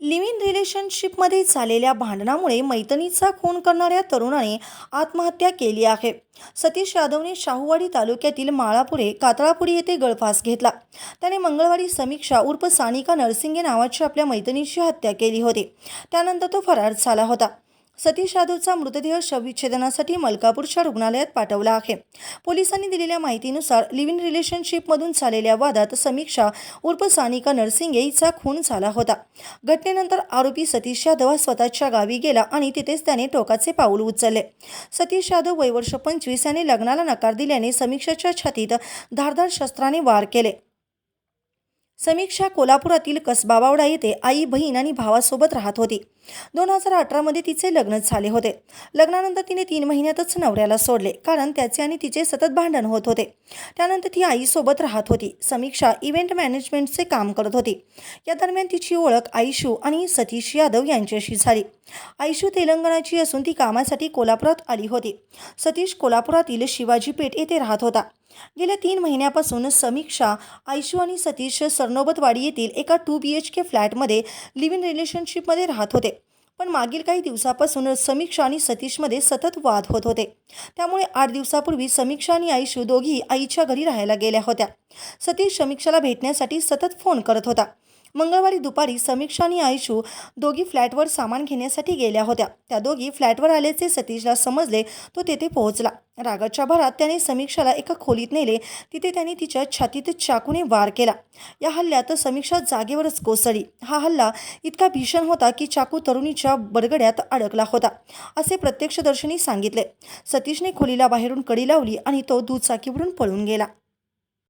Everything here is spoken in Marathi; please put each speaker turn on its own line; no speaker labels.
लिव्ह इन रिलेशनशिपमध्ये झालेल्या भांडणामुळे मैत्रिणीचा खून करणाऱ्या तरुणाने आत्महत्या केली आहे. सतीश यादवने शाहूवाडी तालुक्यातील माळापुरे कातळापुरी येथे गळफास घेतला. त्याने मंगळवारी समीक्षा उर्फ सानिका नरसिंगे नावाच्या आपल्या मैत्रिणीची हत्या केली होती. त्यानंतर तो फरार झाला होता. सतीश यादवचा मृतदेह शवविच्छेदनासाठी मलकापूरच्या रुग्णालयात पाठवला आहे. पोलिसांनी दिलेल्या माहितीनुसार लिव्ह इन रिलेशनशिपमधून झालेल्या वादात समीक्षा उर्फ सानिका नरसिंगे हिचा खून झाला होता. घटनेनंतर आरोपी सतीश यादव हा स्वतःच्या गावी गेला आणि तिथेच त्याने टोकाचे पाऊल उचलले. सतीश यादव वयवर्ष पंचवीस याने लग्नाला नकार दिल्याने समीक्षाच्या छातीत धारदार शस्त्राने वार केले. समीक्षा कोल्हापुरातील कसबावावडा येथे आई बहीण आणि भावासोबत राहत होती. दोन हजार अठरामध्ये तिचे लग्न झाले होते. लग्नानंतर तिने तीन महिन्यातच नवऱ्याला सोडले कारण त्याचे आणि तिचे सतत भांडण होत होते. त्यानंतर ती आईसोबत राहत होती. समीक्षा इव्हेंट मॅनेजमेंटचे काम करत होती. या दरम्यान तिची ओळख आयशू आणि सतीश यादव यांच्याशी झाली. आयशू तेलंगणाची असून ती कामासाठी कोल्हापुरात आली होती. सतीश कोल्हापुरातील शिवाजी पेठ येथे राहत होता. गेल्या तीन महिन्यापासून समीक्षा आयशू आणि सतीश सरनोबतवाडी येथील एका टू बी एच के फ्लॅटमध्ये लिव्ह इन रिलेशनशिपमध्ये राहत होते. पण मागील काही दिवसापासून समीक्षा आणि सतीशमध्ये सतत वाद होत होते. त्यामुळे आठ दिवसापूर्वी समीक्षा आणि आयशू दोघी आईच्या घरी राहायला गेल्या होत्या. सतीश समीक्षाला भेटण्यासाठी सतत फोन करत होता. मंगळवारी दुपारी समीक्षा आणि आयशू दोघी फ्लॅटवर सामान घेण्यासाठी गेल्या होत्या. त्या दोघी फ्लॅटवर आल्याचे सतीशला समजले तो तेथे पोहोचला. रागाच्या भरात त्याने समीक्षाला एका खोलीत नेले. तिथे त्याने तिच्या छातीत चाकूने वार केला. या हल्ल्यात समीक्षा जागेवरच कोसळली. हा हल्ला इतका भीषण होता की चाकू तरुणीच्या बरगड्यात अडकला होता असे प्रत्यक्षदर्शनी सांगितले. सतीशने खोलीला बाहेरून कडी लावली आणि तो दुचाकीवरून पळून गेला.